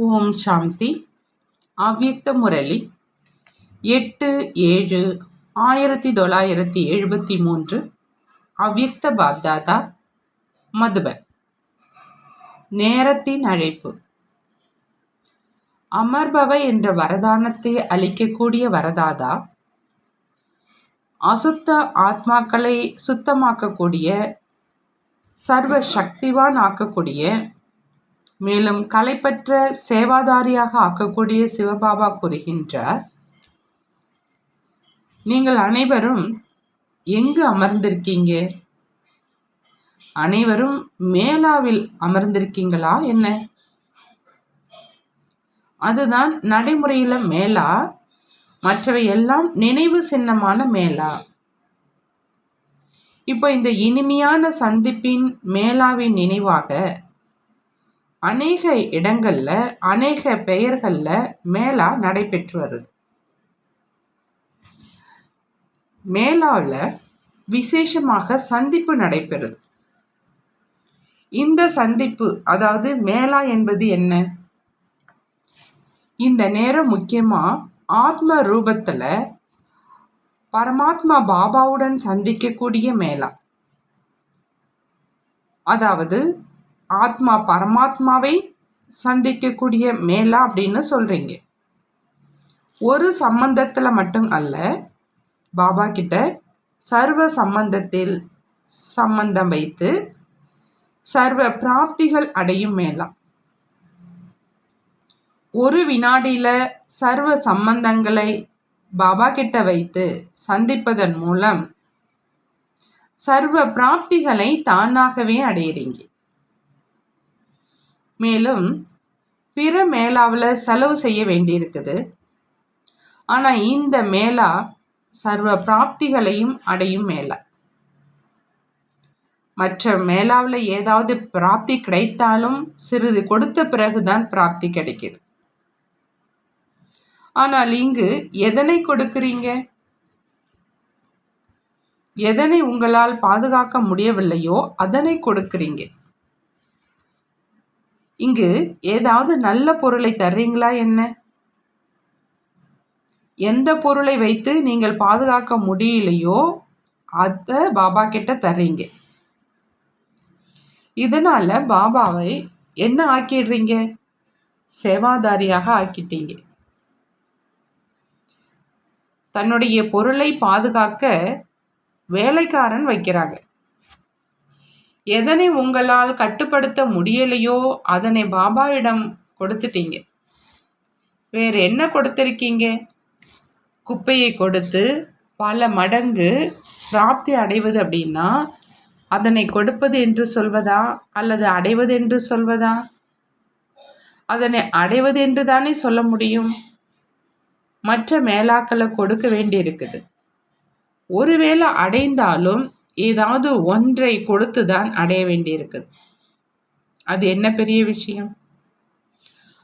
ஓம் சாந்தி. அவ்யக்த முரளி. எட்டு ஏழு ஆயிரத்தி தொள்ளாயிரத்தி எழுபத்தி மூன்று. அவ்யக்த பாப்தாதா. மதுபன். நேரத்தின் அழைப்பு. அமர்பவ என்ற வரதானத்தை அளிக்கக்கூடிய வரதாதா. அசுத்த ஆத்மாக்களை சுத்தமாக்கக்கூடிய சர்வ சக்திவான் ஆக்கக்கூடிய மேலும் கலைப்பற்ற சேவாதாரியாக ஆக்கக்கூடிய சிவபாபா கூறுகின்றார் நீங்கள் அனைவரும் எங்கு அமர்ந்திருக்கீங்க? அனைவரும் மேலாவில் அமர்ந்திருக்கீங்களா என்ன? அதுதான் நடைமுறையில மேலா மற்றவை எல்லாம் நினைவு சின்னமான மேலா இப்போ இந்த இனிமையான சந்திப்பின் மேலாவின் நினைவாக அநேக இடங்களில் அநேக பெயர்களில் மேலா நடைபெற்று வருது. மேலாவில் விசேஷமாக சந்திப்பு நடைபெறுது. இந்த சந்திப்பு அதாவது மேலா என்பது என்ன? இந்த நேரம் முக்கியமாக ஆத்ம ரூபத்தில் பரமாத்மா பாபாவுடன் சந்திக்கக்கூடிய மேலா அதாவது ஆத்மா பரமாத்மாவை சந்திக்கக்கூடிய மேலா அப்படின்னு சொல்கிறீங்க ஒரு சம்பந்தத்தில் மட்டும் அல்ல பாபா கிட்ட சர்வ சம்பந்தத்தில் சம்பந்தம் வைத்து சர்வ பிராப்திகள் அடையும் மேலாம் ஒரு வினாடியில் சர்வ சம்பந்தங்களை பாபா கிட்ட வைத்து சந்திப்பதன் மூலம் சர்வ பிராப்திகளை தானாகவே அடையிறீங்க. மேலும் பிற மேலாவில் செலவு செய்ய வேண்டியிருக்குது. ஆனால் இந்த மேலா சர்வ பிராப்திகளையும் அடையும் மேலா. மற்ற மேலாவில் ஏதாவது பிராப்தி கிடைத்தாலும் சிறிது கொடுத்த பிறகுதான் பிராப்தி கிடைக்குது. ஆனால் இங்கு எதனை கொடுக்கிறீங்க? எதனை உங்களால் பாதுகாக்க முடியவில்லையோ அதனை கொடுக்கிறீங்க. இங்கு ஏதாவது நல்ல பொருளை தர்றீங்களா என்ன? எந்த பொருளை வைத்து நீங்கள் பாதுகாக்க முடியலையோ அதை பாபா கிட்ட தர்றீங்க. இதனால பாபாவை என்ன ஆக்கிடுறீங்க? சேவாதாரியாக ஆக்கிட்டீங்க. தன்னுடைய பொருளை பாதுகாக்க வேலைக்காரன் வைக்கிறாங்க. எதனை உங்களால் கட்டுப்படுத்த முடியலையோ அதனை பாபாவிடம் கொடுத்துட்டீங்க. வேற என்ன கொடுத்துருக்கீங்க? குப்பையை கொடுத்து பல மடங்கு பிராப்தி அடைவது அப்படின்னா அதனை கொடுப்பது என்று சொல்வதா? அல்லது அடைவது என்று சொல்வதா? அதனை அடைவது என்று தானே சொல்ல முடியும்? மற்ற மேலாக்களை கொடுக்க வேண்டியிருக்குது. ஒருவேளை அடைந்தாலும் ஏதாவது ஒன்றை கொடுத்து தான் அடைய வேண்டியிருக்குது. அது என்ன பெரிய விஷயம்?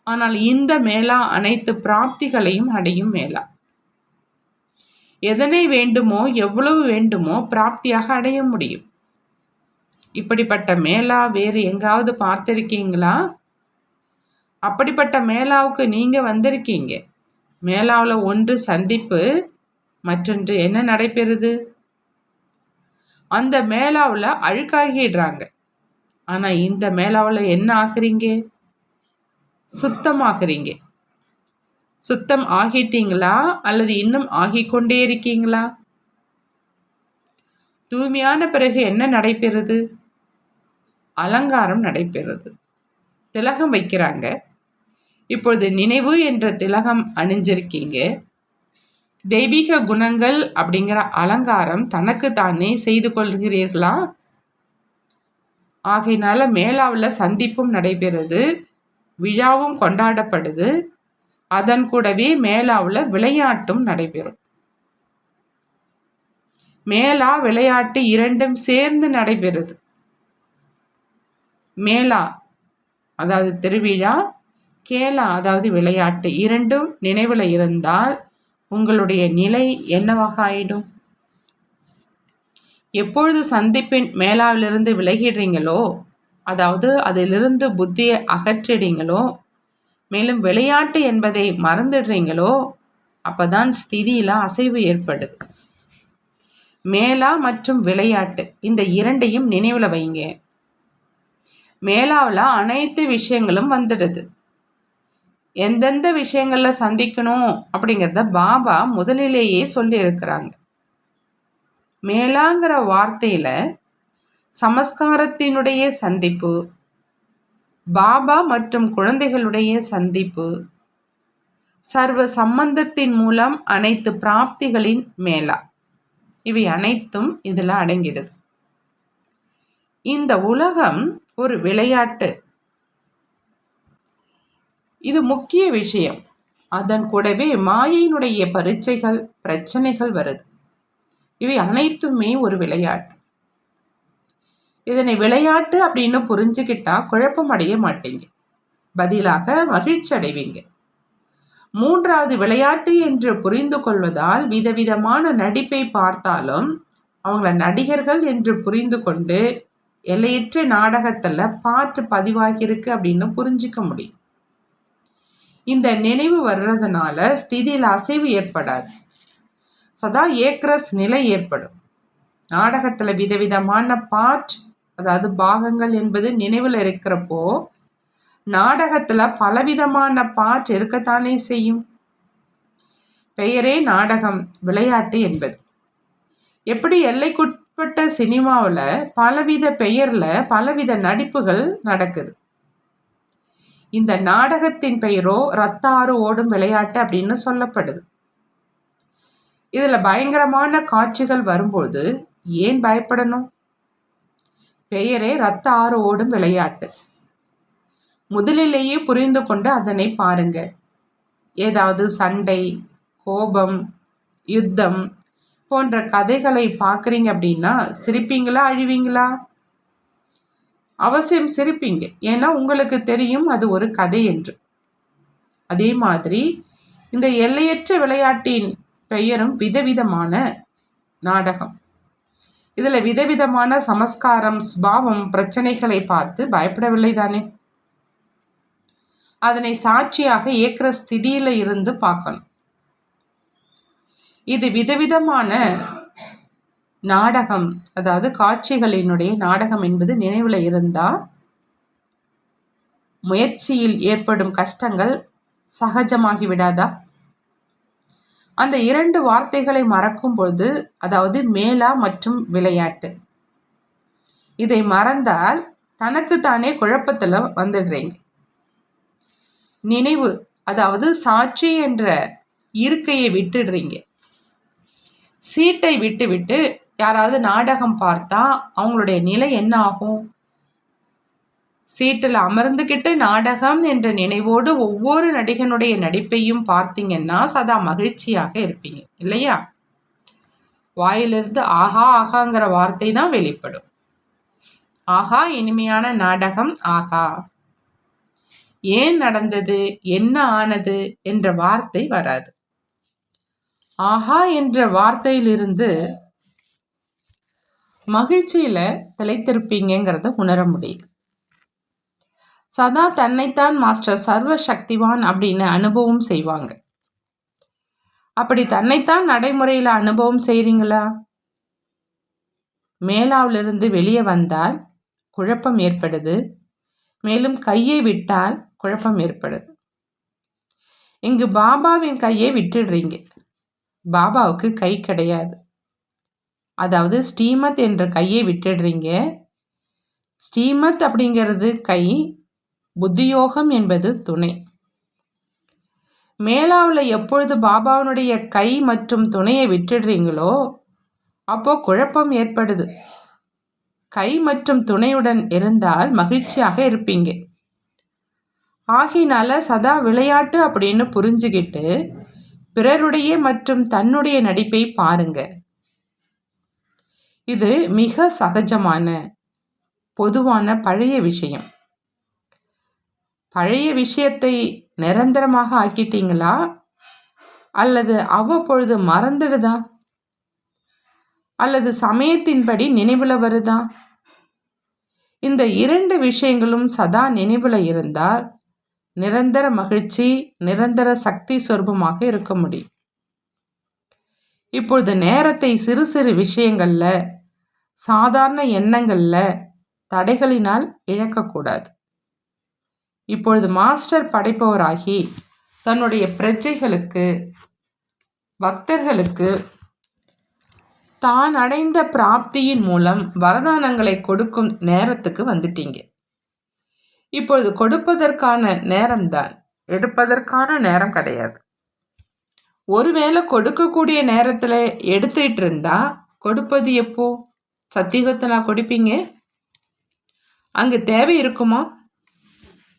ஆனால் இந்த மேலா அனைத்து பிராப்திகளையும் அடையும் மேலா. எதனை வேண்டுமோ எவ்வளவு வேண்டுமோ பிராப்தியாக அடைய முடியும். இப்படிப்பட்ட மேலா வேறு எங்காவது பார்த்திருக்கீங்களா? அப்படிப்பட்ட மேலாவுக்கு நீங்க வந்திருக்கீங்க. மேலாவில் ஒன்று சந்திப்பு மற்றொன்று என்ன நடைபெறுது? அந்த மேலாவில் அழுக்காகிடுறாங்க. ஆனால் இந்த மேலாவில் என்ன ஆகுறீங்க? சுத்தமாகறீங்க. சுத்தம் ஆகிட்டீங்களா? அல்லது இன்னும் ஆகிக்கொண்டே இருக்கீங்களா? தூய்மையான பிறகு என்ன நடைபெறுது? அலங்காரம் நடைபெறுது. திலகம் வைக்கிறாங்க. இப்பொழுது நினைவு என்ற திலகம் அணிஞ்சிருக்கீங்க. தெய்வீக குணங்கள் அப்படிங்கிற அலங்காரம் தனக்கு தானே செய்து கொள்கிறீர்களா? ஆகையினால மேலாவில் சந்திப்பும் நடைபெறுது விழாவும் கொண்டாடப்படுது. அதன் கூடவே மேலாவில் விளையாட்டும் நடைபெறும். மேலா விளையாட்டு இரண்டும் சேர்ந்து நடைபெறுது. மேலா அதாவது திருவிழா கேலா அதாவது விளையாட்டு இரண்டும் நினைவில் இருந்தால் உங்களுடைய நிலை என்னவாக ஆயிடும்? எப்பொழுது சந்திப்பின் மேலாவிலிருந்து விலகிடுறீங்களோ அதாவது அதிலிருந்து புத்தியை அகற்றிடுங்களோ மேலும் விளையாட்டு என்பதை மறந்துடுறீங்களோ அப்பதான் ஸ்திதியில் அசைவு ஏற்படுது. மேலா மற்றும் விளையாட்டு இந்த இரண்டையும் நினைவில் வைங்க. மேலாவில் அனைத்து விஷயங்களும் வந்துடுது. எந்தெந்த விஷயங்களில் சந்திக்கணும் அப்படிங்கிறத பாபா முதலிலேயே சொல்லியிருக்கிறாங்க. மேலாங்கிற வார்த்தையில் சமஸ்காரத்தினுடைய சந்திப்பு பாபா மற்றும் குழந்தைகளுடைய சந்திப்பு சர்வ சம்பந்தத்தின் மூலம் அனைத்து பிராப்திகளின் மேலா. இவை அனைத்தும் இதில் அடங்கிடுது. இந்த உலகம் ஒரு விளையாட்டு. இது முக்கிய விஷயம். அதன் கூடவே மாயையினுடைய பரீட்சைகள் பிரச்சனைகள் வருது. இவை அனைத்துமே ஒரு விளையாட்டு. இதனை விளையாட்டு அப்படின்னு புரிஞ்சுக்கிட்டா குழப்பம் அடைய மாட்டீங்க. பதிலாக மகிழ்ச்சி அடைவீங்க. மூன்றாவது விளையாட்டு என்று புரிந்து கொள்வதால் விதவிதமான நடிப்பை பார்த்தாலும் அவங்கள நடிகர்கள் என்று புரிந்து கொண்டு எல்லையற்ற நாடகத்தில் பாட்டு பதிவாகியிருக்கு அப்படின்னு புரிஞ்சிக்க முடியும். இந்த நினைவு வர்றதுனால ஸ்திதியில் அசைவு ஏற்படாது. சதா ஏக்ரஸ் நிலை ஏற்படும். நாடகத்தில் விதவிதமான பாட் அதாவது பாகங்கள் என்பது நினைவில் இருக்கிறப்போ நாடகத்தில் பலவிதமான பாட் இருக்கத்தானே செய்யும்? பெயரே நாடகம் விளையாட்டு என்பது. எப்படி எல்லைக்குட்பட்ட சினிமாவில் பலவித பெயரில் பலவித நடிப்புகள் நடக்குது? இந்த நாடகத்தின் பெயரோ ரத்தாறு ஓடும் விளையாட்டு அப்படின்னு சொல்லப்படுது. இதில் பயங்கரமான காட்சிகள் வரும்போது ஏன் பயப்படணும்? பெயரே ரத்த ஆறு ஓடும் விளையாட்டு. முதலிலேயே புரிந்து கொண்டு அதனை பாருங்க. ஏதாவது சண்டை கோபம் யுத்தம் போன்ற கதைகளை பார்க்குறீங்க அப்படின்னா சிரிப்பீங்களா அழிவீங்களா? அவசியம் சிரிப்பீங்க. ஏன்னா உங்களுக்கு தெரியும் அது ஒரு கதை என்று. அதே மாதிரி இந்த எல்லையற்ற விளையாட்டின் பெயரும் விதவிதமான நாடகம். இதில் விதவிதமான சமஸ்காரம் ஸ்பாவம் பிரச்சனைகளை பார்த்து பயப்படவில்லை தானே? அதனை சாட்சியாக ஏக்கிற ஸ்திதியில் இருந்து பார்க்கணும். இது விதவிதமான நாடகம் அதாவது காட்சிகளினுடைய நாடகம் என்பது நினைவில் இருந்தால் முயற்சியில் ஏற்படும் கஷ்டங்கள் சகஜமாகி விடாதா? அந்த இரண்டு வார்த்தைகளை மறக்கும் பொழுது அதாவது மேலா மற்றும் விளையாட்டு. இதை மறந்தால் தனக்கு தானே குழப்பத்தில் வந்துடுறீங்க. நினைவு அதாவது சாட்சி என்ற இருக்கையை விட்டுடுறீங்க. சீட்டை விட்டுவிட்டு யாராவது நாடகம் பார்த்தா அவங்களுடைய நிலை என்ன ஆகும்? சீட்டில் அமர்ந்துக்கிட்டு நாடகம் என்ற நினைவோடு ஒவ்வொரு நடிகனுடைய நடிப்பையும் பார்த்தீங்கன்னா சதா மகிழ்ச்சியாக இருப்பீங்க இல்லையா? வாயிலிருந்து ஆஹா ஆகாங்கிற வார்த்தை தான் வெளிப்படும். ஆஹா இனிமையான நாடகம் ஆஹா. ஏன் நடந்தது? என்ன ஆனது? என்ற வார்த்தை வராது. ஆஹா என்ற வார்த்தையிலிருந்து மகிழ்ச்சியில் திளைத்திருப்பீங்கிறத உணர முடியுது சதா தன்னைத்தான் மாஸ்டர் சர்வ சக்திவான் அப்படின்னு அனுபவம் செய்வாங்க. அப்படி தன்னைத்தான் நடைமுறையில் அனுபவம் செய்கிறீங்களா மேலாவிலிருந்து வெளியே வந்தால் குழப்பம் ஏற்படுது. மேலும் கையை விட்டால் குழப்பம் ஏற்படுது. இங்கு பாபாவின் கையை விட்டுடுறீங்க. பாபாவுக்கு கை கிடையாது. அதாவது ஸ்ரீமத் என்ற கையை விட்டுடுறீங்க. ஸ்ரீமத் அப்படிங்கிறது கை புத்தியோகம் என்பது துணை. மேலாவில் எப்பொழுது பாபாவினுடைய கை மற்றும் துணையை விட்டுடுறீங்களோ அப்போ குழப்பம் ஏற்படுது. கை மற்றும் துணையுடன் இருந்தால் மகிழ்ச்சியாக இருப்பீங்க. ஆகினால சதா விளையாட்டு அப்படின்னு புரிஞ்சுக்கிட்டு பிறருடைய மற்றும் தன்னுடைய நடிப்பை பாருங்கள் இது மிக சகஜமான பொதுவான பழைய விஷயம். பழைய விஷயத்தை நிரந்தரமாக ஆக்கிட்டீங்களா? அல்லது அவ்வப்பொழுது மறந்துடுதா? அல்லது சமயத்தின்படி நினைவில் வருதா? இந்த இரண்டு விஷயங்களும் சதா நினைவில் இருந்தால் நிரந்தர மகிழ்ச்சி நிரந்தர சக்தி சொரூபமாக இருக்க முடியும். இப்பொழுது நேரத்தை சிறு சிறு விஷயங்களில் சாதாரண எண்ணங்களில் தடைகளினால் இழக்கக்கூடாது. இப்பொழுது மாஸ்டர் படைப்பவராகி தன்னுடைய பிரஜைகளுக்கு பக்தர்களுக்கு தான் அடைந்த பிராப்தியின் மூலம் வரதானங்களை கொடுக்கும் நேரத்துக்கு வந்துட்டீங்க. இப்பொழுது கொடுப்பதற்கான நேரம்தான். எடுப்பதற்கான நேரம் கிடையாது. ஒருவேளை கொடுக்கக்கூடிய நேரத்தில் எடுத்துட்டு இருந்தா கொடுப்பது எப்போ? சத்தியுகத்தில் கொடுப்பீங்க? அங்கு தேவை இருக்குமா?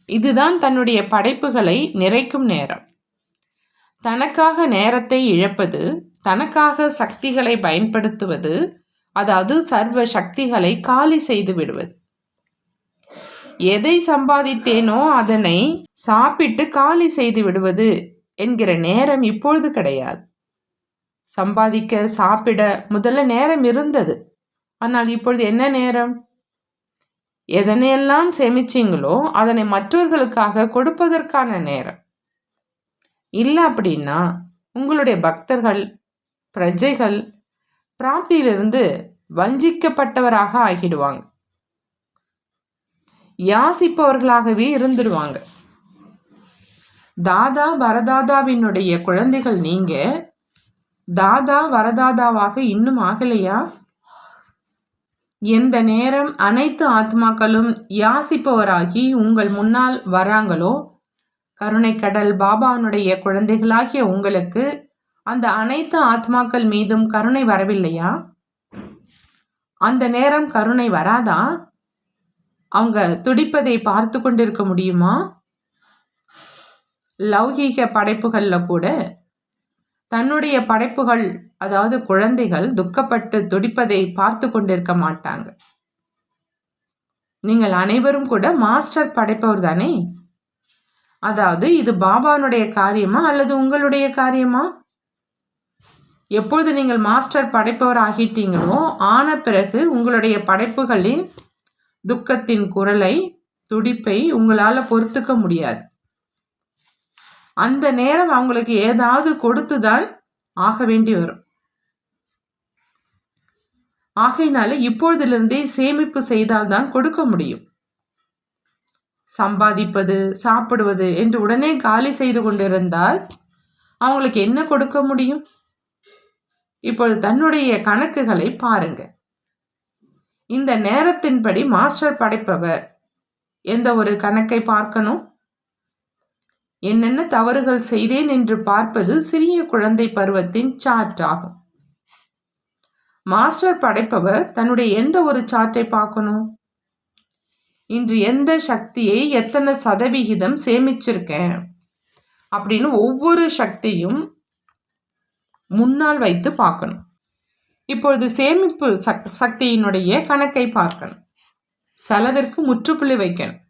இதுதான் தன்னுடைய படைப்புகளை நிறைக்கும் நேரம். தனக்காக நேரத்தை இழப்பது தனக்காக சக்திகளை பயன்படுத்துவது அதாவது சர்வ சக்திகளை காலி செய்து விடுவது. எதை சம்பாதித்தேனோ அதனை சாப்பிட்டு காலி செய்து விடுவது என்கிற நேரம் இப்பொழுது கிடையாது. சம்பாதிக்க சாப்பிட முதல்ல நேரம் இருந்தது. ஆனால் இப்பொழுது என்ன நேரம்? எதனையெல்லாம் சேமிச்சிங்களோ அதனை மற்றவர்களுக்காக கொடுப்பதற்கான நேரம். இல்லை அப்படின்னா உங்களுடைய பக்தர்கள் பிரஜைகள் பிராப்தியிலிருந்து வஞ்சிக்கப்பட்டவராக ஆகிடுவாங்க. யாசிப்பவர்களாகவே இருந்துடுவாங்க தாதா வரதாதாவினுடைய குழந்தைகள் நீங்க. தாதா வரதாதாவாக இன்னும் ஆகலையா? எந்த நேரம் அனைத்து ஆத்மாக்களும் யாசிப்பவராகி உங்கள் முன்னால் வராங்களோ கருணை கடல் குழந்தைகளாகிய உங்களுக்கு அந்த அனைத்து ஆத்மாக்கள் மீதும் கருணை வரவில்லையா? அந்த நேரம் கருணை வராதா? அவங்க துடிப்பதை பார்த்து கொண்டிருக்க முடியுமா? லௌகீக படைப்புகளில் கூட தன்னுடைய படைப்புகள் அதாவது குழந்தைகள் துக்கப்பட்டு துடிப்பதை பார்த்து கொண்டிருக்க மாட்டாங்க. நீங்கள் அனைவரும் கூட மாஸ்டர் படைப்பவர் தானே? அதாவது இது பாபானுடைய காரியமா அல்லது உங்களுடைய காரியமா? எப்பொழுது நீங்கள் மாஸ்டர் படைப்பவர் ஆகிட்டீங்களோ ஆன பிறகு உங்களுடைய படைப்புகளின் துக்கத்தின் குரலை துடிப்பை உங்களால் பொறுத்துக்க முடியாது. அந்த நேரம் அவங்களுக்கு ஏதாவது கொடுத்துதான் ஆக வேண்டி வரும். ஆகையினால இப்பொழுதிலிருந்தே சேமிப்பு செய்தால்தான் கொடுக்க முடியும். சம்பாதிப்பது சாப்பிடுவது என்று உடனே காலி செய்து கொண்டிருந்தால் அவங்களுக்கு என்ன கொடுக்க முடியும்? இப்பொழுது தன்னுடைய கணக்குகளை பாருங்க. இந்த நேரத்தின்படி மாஸ்டர் படைப்பவர் எந்த ஒரு கணக்கை பார்க்கணும்? என்னென்ன தவறுகள் செய்தேன் என்று பார்ப்பது சிறிய குழந்தை பருவத்தின் சார்ட் ஆகும். மாஸ்டர் படைப்பவர் தன்னுடைய எந்த ஒரு சார்ட்டை பார்க்கணும்? இன்று எந்த சக்தியை எத்தனை சதவிகிதம் சேமிச்சிருக்கேன்? அப்படின்னு ஒவ்வொரு சக்தியும் முன்னால் வைத்து பார்க்கணும். இப்பொழுது சேமிப்பு சக் சக்தியினுடைய கணக்கை பார்க்கணும். செலவிற்கு முற்றுப்புள்ளி வைக்கணும்.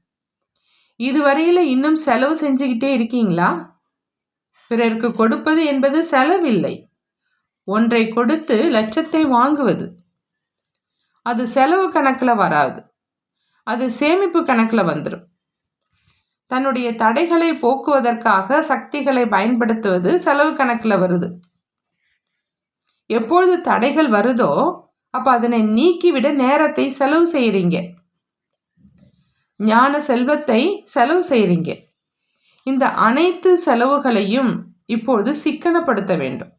இதுவரையில் இன்னும் செலவு செஞ்சுக்கிட்டே இருக்கீங்களா? பிறருக்கு கொடுப்பது என்பது செலவில்லை. ஒன்றை கொடுத்து லட்சத்தை வாங்குவது. அது செலவு கணக்கில் வராது. அது சேமிப்பு கணக்கில் வந்துடும் தன்னுடைய தடைகளை போக்குவதற்காக சக்திகளை பயன்படுத்துவது செலவு கணக்கில் வருது. எப்பொழுது தடைகள் வருதோ அப்போ அதனை நீக்கிவிட நேரத்தை செலவு செய்கிறீங்க ஞான செல்வத்தை செலவு செய்கிறீங்க இந்த அனைத்து செலவுகளையும் இப்பொழுது சிக்கனப்படுத்த வேண்டும்.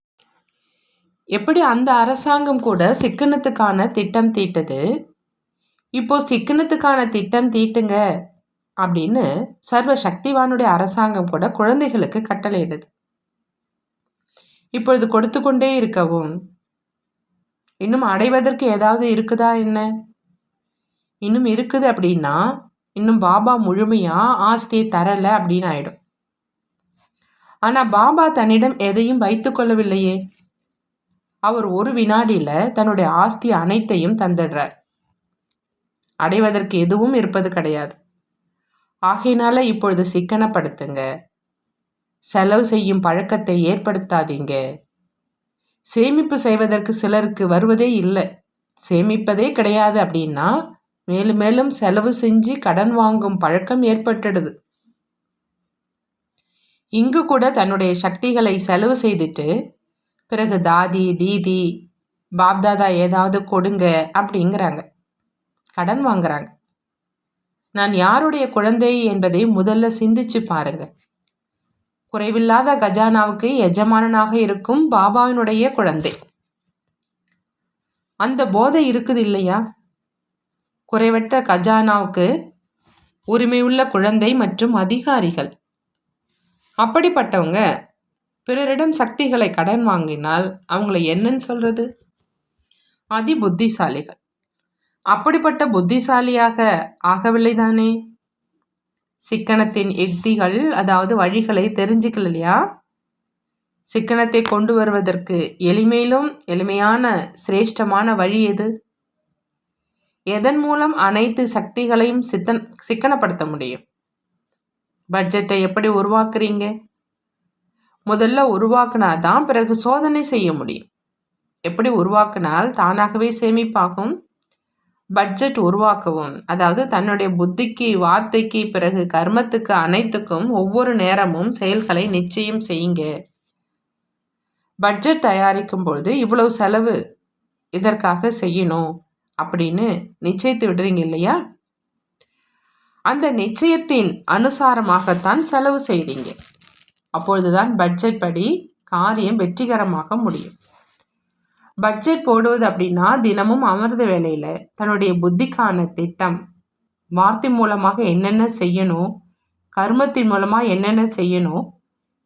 எப்படி அந்த அரசாங்கம் கூட சிக்கனத்துக்கான திட்டம் தீட்டது? இப்போ சிக்கனத்துக்கான திட்டம் தீட்டுங்க அப்படின்னு சர்வ சக்திவானுடைய அரசாங்கம் கூட குழந்தைகளுக்கு கட்டளையிடுது. இப்பொழுது கொடுத்து கொண்டே இருக்கவும் இன்னும் அடைவதற்கு ஏதாவது இருக்குதா என்ன? இன்னும் இருக்குது அப்படின்னா இன்னும் பாபா முழுமையாக ஆஸ்தியை தரலை அப்படின்னு ஆயிடும். ஆனால் பாபா தன்னிடம் எதையும் வைத்து கொள்ளவில்லையே. அவர் ஒரு வினாடியில் தன்னுடைய ஆஸ்தி அனைத்தையும் தந்துடுறார். அடைவதற்கு எதுவும் இருப்பது கிடையாது. ஆகையினால இப்பொழுது சிக்கனப்படுத்துங்க. செலவு செய்யும் பழக்கத்தை ஏற்படுத்தாதீங்க. சேமிப்பு செய்வதற்கு சிலருக்கு வருவதே இல்லை. சேமிப்பதே கிடையாது அப்படின்னா மேலும் மேலும் செலவு செஞ்சு கடன் வாங்கும் பழக்கம் ஏற்பட்டுடுது இங்கு கூட தன்னுடைய சக்திகளை செலவு செய்துட்டு பிறகு தாதி தீதி பாப்தாதா ஏதாவது கொடுங்க அப்படிங்கிறாங்க. கடன் வாங்குறாங்க. நான் யாருடைய குழந்தை என்பதை முதல்ல சிந்திச்சு பாருங்க. குறைவில்லாத கஜானாவுக்கு எஜமானனாக இருக்கும் பாபாவினுடைய குழந்தை. அந்த போதை இருக்குது இல்லையா குறைவற்ற கஜானாவுக்கு உரிமையுள்ள குழந்தை மற்றும் அதிகாரிகள். அப்படிப்பட்டவங்க பிறரிடம் சக்திகளை கடன் வாங்கினால் அவங்கள என்னன்னு சொல்றது? அதி புத்திசாலிகள் அப்படிப்பட்ட புத்திசாலியாக ஆகவில்லை தானே? சிக்கனத்தின் யுக்திகள் அதாவது வழிகளை தெரிஞ்சுக்கலையா சிக்கனத்தை கொண்டு வருவதற்கு எளிமையிலும் எளிமையான சிரேஷ்டமான வழி எது? எதன் மூலம் அனைத்து சக்திகளையும் சித்தன் சிக்கனப்படுத்த முடியும்? பட்ஜெட்டை எப்படி உருவாக்குறீங்க? முதல்ல உருவாக்குனா தான் பிறகு சோதனை செய்ய முடியும். எப்படி உருவாக்கினால் தானாகவே சேமிப்பாகும். பட்ஜெட் உருவாக்கவும் அதாவது தன்னுடைய புத்திக்கு வார்த்தைக்கு பிறகு கர்மத்துக்கு அனைத்துக்கும் ஒவ்வொரு நேரமும் செயல்களை நிச்சயம் செய்யுங்க. பட்ஜெட் தயாரிக்கும் பொழுது இவ்வளவு செலவு இதற்காக செய்யணும். அப்படின்னு நிச்சயித்து விடுறீங்க இல்லையா? அந்த நிச்சயத்தின் அனுசாரமாகத்தான் செலவு செய்கிறீங்க அப்பொழுதுதான் பட்ஜெட் படி காரியம் வெற்றிகரமாக முடியும். பட்ஜெட் போடுவது அப்படின்னா தினமும் அமர்ந்த வேலையில் தன்னுடைய புத்திக்கான திட்டம் வார்த்தை மூலமாக என்னென்ன செய்யணும் கர்மத்தின் மூலமாக என்னென்ன செய்யணும்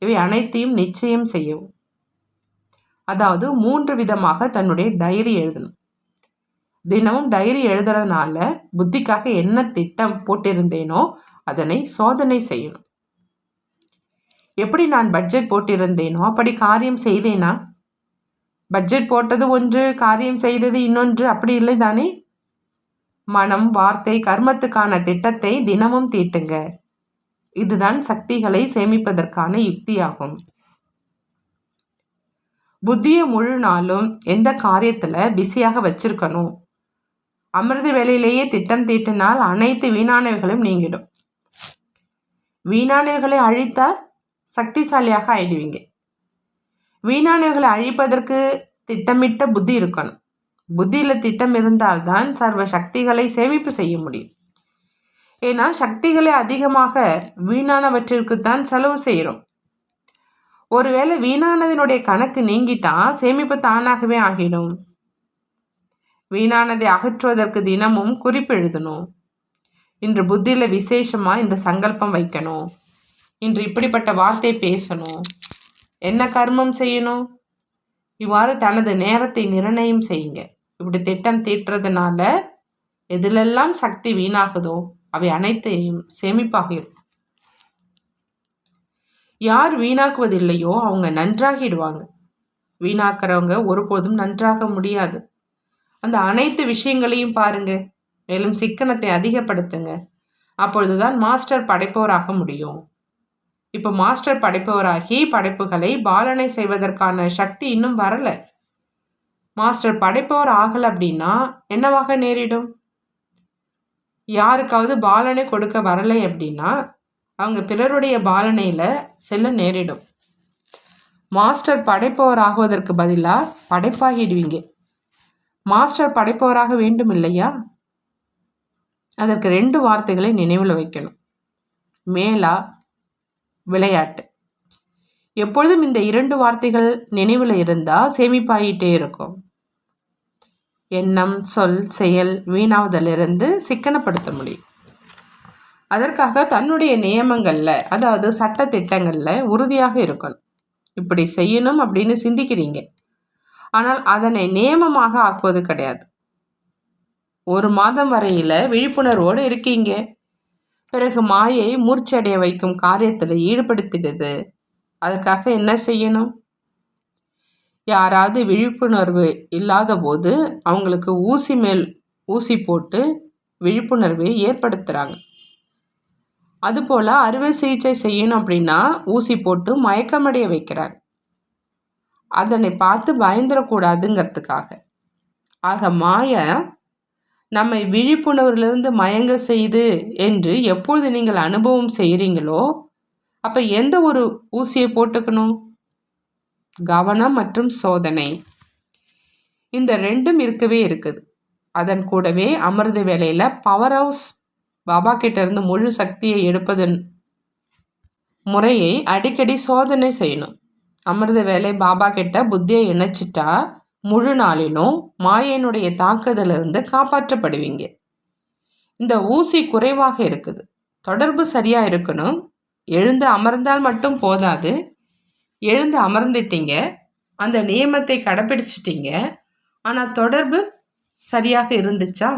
இவை அனைத்தையும் நிச்சயம் செய்யவும். அதாவது மூன்று விதமாக தன்னுடைய டைரி எழுதணும். தினமும் டைரி எழுதுறதுனால புத்திக்காக என்ன திட்டம் போட்டிருந்தேனோ அதனை சோதனை செய்யணும். எப்படி நான் பட்ஜெட் போட்டிருந்தேனோ அப்படி காரியம் செய்தேனா? பட்ஜெட் போட்டது ஒன்று காரியம் செய்தது இன்னொன்று அப்படி இல்லை தானே? மனம் வார்த்தை கர்மத்துக்கான திட்டத்தை தினமும் தீட்டுங்க. இதுதான் சக்திகளை சேமிப்பதற்கான யுக்தியாகும். புத்தியை முழு நாளும் எந்த காரியத்தில் பிஸியாக வச்சிருக்கணும்? அமிர்த வேலையிலேயே திட்டம் தீட்டினால் அனைத்து வீணானவைகளும் நீங்கிடும். வீணானவைகளை அழித்தால் சக்திசாலியாக ஆயிடுவீங்க. வீணானவைகளை அழிப்பதற்கு திட்டமிட்ட புத்தி இருக்கணும். புத்தியில் திட்டம் இருந்தால்தான் சர்வ சக்திகளை சேமிப்பு செய்ய முடியும். ஏன்னா சக்திகளை அதிகமாக வீணானவற்றிற்கு தான் செலவு செய்கிறோம். ஒருவேளை வீணானதனுடைய கணக்கு நீங்கிட்டா சேமிப்பு தானாகவே ஆகிடும். வீணானதை அகற்றுவதற்கு தினமும் குறிப்பெழுதணும். இன்று புத்தியில் விசேஷமாக இந்த சங்கல்பம் வைக்கணும். இன்று இப்படிப்பட்ட வார்த்தை பேசணும். என்ன கர்மம் செய்யணும்? இவ்வாறு தனது நேரத்தை நிர்ணயம் செய்யுங்க. இப்படி திட்டம் தீட்டுறதுனால எதிலெல்லாம் சக்தி வீணாகுதோ அவை அனைத்தையும் சேமிப்பாகிடும். யார் வீணாக்குவதில்லையோ அவங்க நன்றாகிடுவாங்க. வீணாக்குறவங்க ஒருபோதும் நன்றாக முடியாது. அந்த அனைத்து விஷயங்களையும் பாருங்க. மேலும் சிக்கனத்தை அதிகப்படுத்துங்க. அப்பொழுதுதான் மாஸ்டர் படைப்பவராக முடியும். இப்போ மாஸ்டர் படைப்பவராகி படைப்புகளை பாலனை செய்வதற்கான சக்தி இன்னும் வரல. மாஸ்டர் படைப்பவர் ஆகலை அப்படின்னா என்னவாக நேரிடும்? யாருக்காவது பாலனை கொடுக்க வரலை அப்படின்னா அவங்க பிறருடைய பாலனையில் செல்ல நேரிடும். மாஸ்டர் படைப்பவர் ஆகுவதற்கு பதிலாக படைப்பாகிடுவீங்க. மாஸ்டர் படைப்பவராக வேண்டும் இல்லையா அதற்கு ரெண்டு வார்த்தைகளை நினைவில் வைக்கணும். மேலா விளையாட்டு. எப்பொழுதும் இந்த இரண்டு வார்த்தைகள் நினைவில் இருந்தால் சேமிப்பாயிட்டே இருக்கும். எண்ணம் சொல் செயல் வீணாவதிலிருந்து சிக்கனப்படுத்த முடியும். அதற்காக தன்னுடைய நியமங்களில் அதாவது சட்ட திட்டங்களில் உறுதியாக இருக்கணும். இப்படி செய்யணும் அப்படின்னு சிந்திக்கிறீங்க. ஆனால் அதனை நியமமாக ஆக்குவது கிடையாது. ஒரு மாதம் வரையில் விழிப்புணர்வோடு இருக்கீங்க. பிறகு மாயை மூர்ச்சடைய வைக்கும் காரியத்தில் ஈடுபடுத்துகிறது. அதுக்காக என்ன செய்யணும்? யாராவது விழிப்புணர்வு இல்லாத போது அவங்களுக்கு ஊசி மேல் ஊசி போட்டு விழிப்புணர்வை ஏற்படுத்துகிறாங்க அதுபோல் அறுவை சிகிச்சை செய்யணும் அப்படின்னா ஊசி போட்டு மயக்கமடைய வைக்கிறாங்க. அதனை பார்த்து பயந்துடக்கூடாதுங்கிறதுக்காக. ஆக மாய நம்மை விழிப்புணர்விலிருந்து மயங்க செய்து என்று எப்பொழுது நீங்கள் அனுபவம் செய்கிறீங்களோ அப்போ எந்த ஒரு ஊசியை போட்டுக்கணும்? கவனம் மற்றும் சோதனை. இந்த ரெண்டும் இருக்கவே இருக்குது. அதன் கூடவே அமிர்த வேலையில் பவர் ஹவுஸ் பாபா கிட்டேருந்து முழு சக்தியை எடுப்பதன் முறையை அடிக்கடி சோதனை செய்யணும். அமிர்த வேலை பாபா கிட்ட புத்தியை இணைச்சிட்டா முழு நாளிலும் மாயனுடைய தாக்குதலிருந்து காப்பாற்றப்படுவீங்க. இந்த ஊசி குறைவாக இருக்குது. தொடர்பு சரியாக இருக்கணும். எழுந்து அமர்ந்தால் மட்டும் போதாது. எழுந்து அமர்ந்துட்டீங்க. அந்த நியமத்தை கடைப்பிடிச்சிட்டிங்க ஆனால் தொடர்பு சரியாக இருந்துச்சா?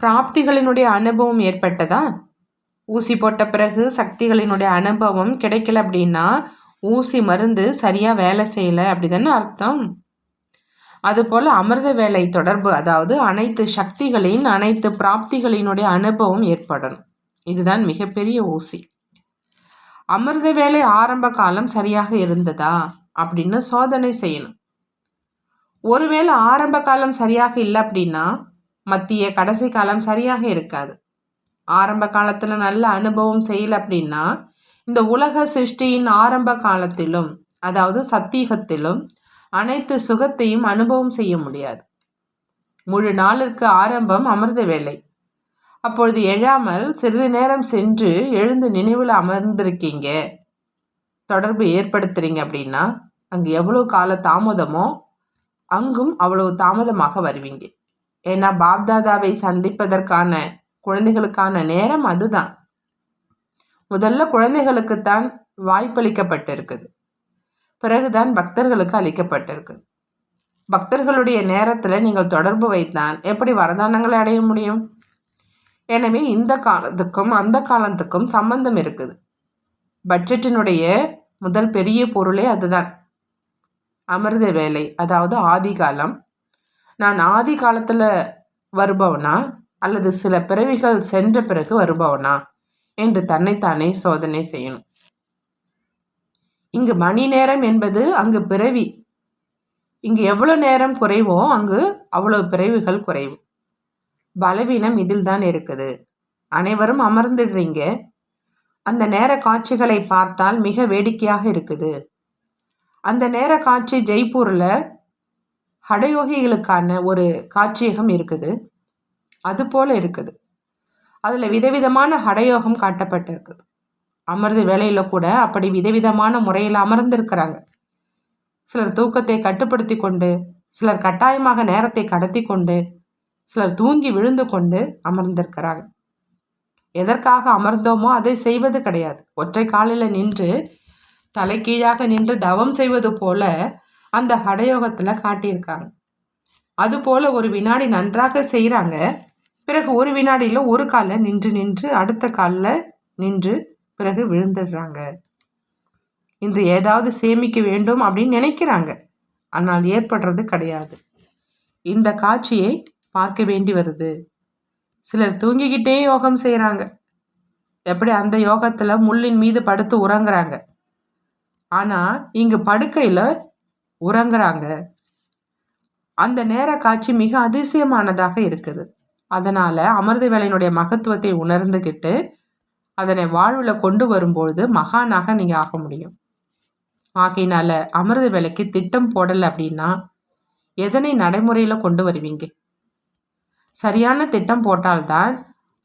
பிராப்திகளினுடைய அனுபவம் ஏற்பட்டதா? ஊசி போட்ட பிறகு சக்திகளினுடைய அனுபவம் கிடைக்கல அப்படின்னா ஊசி மருந்து சரியாக வேலை செய்யலை அப்படி தானே அர்த்தம். அதுபோல் அமிர்த வேலை தொடர்பு அதாவது அனைத்து சக்திகளின் அனைத்து பிராப்திகளினுடைய அனுபவம் ஏற்படணும். இதுதான் மிகப்பெரிய ஊசி. அமிர்த வேலை ஆரம்ப காலம் சரியாக இருந்ததா அப்படின்னு சோதனை செய்யணும். ஒருவேளை ஆரம்ப காலம் சரியாக இல்லை அப்படின்னா மத்திய கடைசி காலம் சரியாக இருக்காது. ஆரம்ப காலத்தில் நல்ல அனுபவம் செய்யலை அப்படின்னா இந்த உலக சிருஷ்டியின் ஆரம்ப காலத்திலும் அதாவது சத்தியகத்திலும் அனைத்து சுகத்தையும் அனுபவம் செய்ய முடியாது. முழு நாளிற்கு ஆரம்பம் அமிர்த வேலை அப்பொழுது எழாமல் சிறிது நேரம் சென்று எழுந்து நினைவில் அமர்ந்திருக்கீங்க. தொடர்பு ஏற்படுத்துறீங்க அப்படின்னா அங்கே எவ்வளோ கால தாமதமோ அங்கும் அவ்வளவு தாமதமாக வருவீங்க. ஏன்னா பாப்தாதாவை சந்திப்பதற்கான குழந்தைகளுக்கான நேரம் அதுதான். முதல்ல குழந்தைகளுக்குத்தான் வாய்ப்பளிக்கப்பட்டிருக்குது. பிறகுதான் பக்தர்களுக்கு அளிக்கப்பட்டிருக்குது. பக்தர்களுடைய நேரத்தில் நீங்கள் தொடர்பு வைத்தால் எப்படி வரதானங்களை அடைய முடியும்? எனவே இந்த காலத்துக்கும் அந்த காலத்துக்கும் சம்பந்தம் இருக்குது. பட்ஜெட்டினுடைய முதல் பெரிய பொருளே அதுதான். அமிர்த வேலை அதாவது ஆதி காலம். நான் ஆதி காலத்தில் வருபவனா? அல்லது சில பிறவிகள் சென்ற பிறகு வருபவனா? என்று தன்னைத்தானே சோதனை செய்யணும் இங்கு மணி நேரம் என்பது அங்கு பிறவி. இங்கு எவ்வளோ நேரம் குறைவோ அங்கு அவ்வளவு பிறவிகள் குறைவு. பலவீனம் இதில் தான் இருக்குது. அனைவரும் அமர்ந்துடுறீங்க. அந்த நேர காட்சிகளை பார்த்தால் மிக வேடிக்கையாக இருக்குது. அந்த நேர காட்சி ஜெய்ப்பூரில் ஹடயோகிகளுக்கான ஒரு காட்சியகம் இருக்குது. அது போல் இருக்குது. அதில் விதவிதமான ஹடயோகம் காட்டப்பட்டிருக்குது. அமர்ந்து வேலையில் கூட அப்படி விதவிதமான முறையில் அமர்ந்திருக்கிறாங்க. சிலர் தூக்கத்தை கட்டுப்படுத்தி கொண்டு சிலர் கட்டாயமாக நேரத்தை கடத்தி கொண்டு சிலர் தூங்கி விழுந்து கொண்டு அமர்ந்திருக்கிறாங்க. எதற்காக அமர்ந்தோமோ அதை செய்வது கிடையாது. ஒற்றை காலில் நின்று தலைகீழாக நின்று தவம் செய்வது போல அந்த ஹடயோகத்தில் காட்டியிருக்காங்க. அதுபோல் ஒரு வினாடி நன்றாக செய்கிறாங்க பிறகு ஒரு வினாடியில் ஒரு காலில் நின்று நின்று அடுத்த காலில் நின்று பிறகு விழுந்துடுறாங்க. இன்று ஏதாவது சேமிக்க வேண்டும் அப்படின்னு நினைக்கிறாங்க. ஆனால் ஏற்படுறது கிடையாது. இந்த காட்சியை பார்க்க வேண்டி வருது. சிலர் தூங்கிக்கிட்டே யோகம் செய்கிறாங்க எப்படி அந்த யோகத்தில் முள்ளின் மீது படுத்து உறங்குறாங்க. ஆனால் இங்கு படுக்கையில் உறங்குறாங்க. அந்த நேர காட்சி மிக அதிசயமானதாக இருக்குது. அதனால் அமிர்த வேலையினுடைய மகத்துவத்தை உணர்ந்துக்கிட்டு அதனை வாழ்வில் கொண்டு வரும்பொழுது மகானாக நீங்கள் ஆக முடியும். ஆகையினால அமிர்த வேலைக்கு திட்டம் போடலை அப்படின்னா எதனை நடைமுறையில் கொண்டு வருவீங்க? சரியான திட்டம் போட்டால்தான்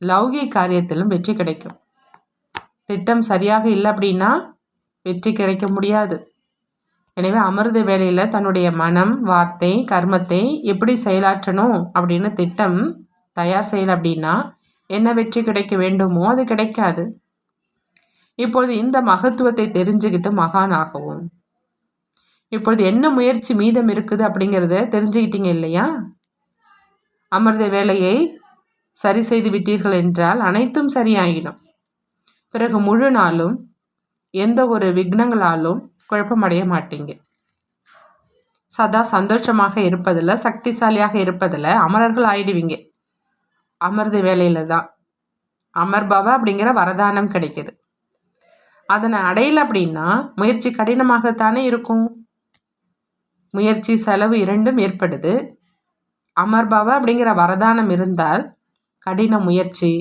லௌகி காரியத்திலும் வெற்றி கிடைக்கும். திட்டம் சரியாக இல்லை அப்படின்னா வெற்றி கிடைக்க முடியாது. எனவே அமிர்த வேலையில் தன்னுடைய மனம் வார்த்தை கர்மத்தை எப்படி செயலாற்றணும் அப்படின்னு திட்டம் தயார் செய்யலை அப்படின்னா என்ன வெற்றி கிடைக்க வேண்டுமோ அது கிடைக்காது. இப்பொழுது இந்த மகத்துவத்தை தெரிஞ்சுக்கிட்டு மகான் ஆகவும் இப்பொழுது என்ன முயற்சி மீதம் இருக்குது அப்படிங்கிறத தெரிஞ்சுக்கிட்டீங்க இல்லையா? அமிர்த வேலையை சரி செய்து விட்டீர்கள் என்றால் அனைத்தும் சரியாகிடும் பிறகு முழு நாளும் எந்த ஒரு விக்னங்களாலும் குழப்பமடைய மாட்டீங்க. சதா சந்தோஷமாக இருப்பதில் சக்திசாலியாக இருப்பதில் அமரர்கள் ஆயிடுவீங்க அமர்ந்த வேலையில் தான். அமர்பவ அப்படிங்கிற வரதானம் கிடைக்கிது. அதனை அடையல அப்படின்னா முயற்சி கடினமாகத்தானே இருக்கும். முயற்சி செலவு இரண்டும் ஏற்படுது. அமர்பவ அப்படிங்கிற வரதானம் இருந்தால் கடின முயற்சி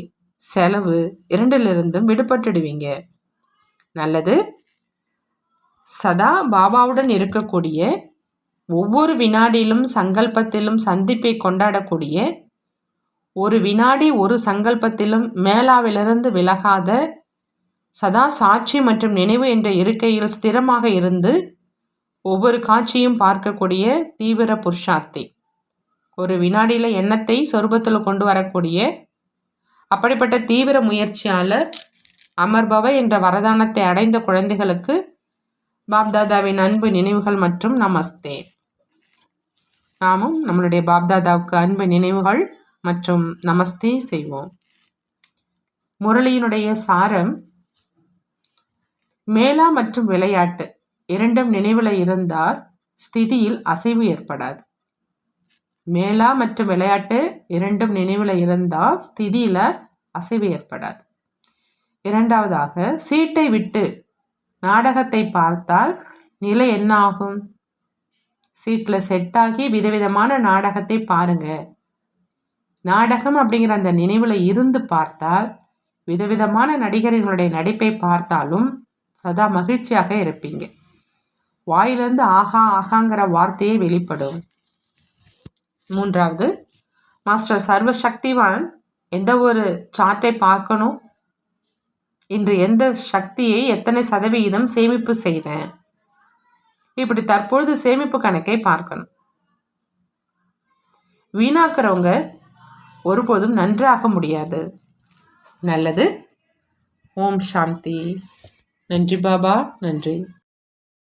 செலவு இரண்டிலிருந்தும் விடுபட்டுடுவீங்க. நல்லது. சதா பாபாவுடன் இருக்கக்கூடிய ஒவ்வொரு வினாடியிலும் சங்கல்பத்திலும் சந்திப்பை கொண்டாடக்கூடிய ஒரு வினாடி ஒரு சங்கல்பத்திலும் மேலாவிலிருந்து விலகாத சதா சாட்சி மற்றும் நினைவு என்ற இருக்கையில் ஸ்திரமாக இருந்து ஒவ்வொரு காட்சியும் பார்க்கக்கூடிய தீவிர புருஷார்த்தி. ஒரு வினாடியில் எண்ணத்தை சொருபத்தில் கொண்டு வரக்கூடிய அப்படிப்பட்ட தீவிர முயற்சியாளர் அமர்பவ என்ற வரதானத்தை அடைந்த குழந்தைகளுக்கு பாப்தாதாவின் அன்பு நினைவுகள் மற்றும் நமஸ்தே. நாமும் நம்மளுடைய பாப்தாதாவுக்கு அன்பு நினைவுகள் மற்றும் நமஸ்தே செய்வோம். முரளியினுடைய சாரம் மேலா மற்றும் விளையாட்டு இரண்டும் நினைவில் இருந்தால் ஸ்திதியில் அசைவு ஏற்படாது. மேலா மற்றும் விளையாட்டு இரண்டும் நினைவில் இருந்தால் ஸ்திதியில் அசைவு ஏற்படாது. இரண்டாவதாக சீட்டை விட்டு நாடகத்தை பார்த்தால் நிலை என்ன ஆகும் சீட்டில் செட்டாகி விதவிதமான நாடகத்தை பாருங்கள் நாடகம் அப்படிங்கிற அந்த நினைவில் இருந்து பார்த்தால் விதவிதமான நடிகர்களுடைய நடிப்பை பார்த்தாலும் சதா மகிழ்ச்சியாக இருப்பீங்க. வாயிலிருந்து ஆஹா ஆகாங்கிற வார்த்தையே வெளிப்படும். மூன்றாவது மாஸ்டர் சர்வ சக்திவான் எந்த ஒரு சார்ட்டை பார்க்கணும்? இன்று எந்த சக்தியை எத்தனை சதவிகிதம் சேமிப்பு செய்தேன்? இப்படி தற்பொழுது சேமிப்பு கணக்கை பார்க்கணும். வீணாக்குறவங்க ஒருபோதும் நன்றாக முடியாது. நல்லது. ஓம் சாந்தி. நன்றி பாபா. நன்றி.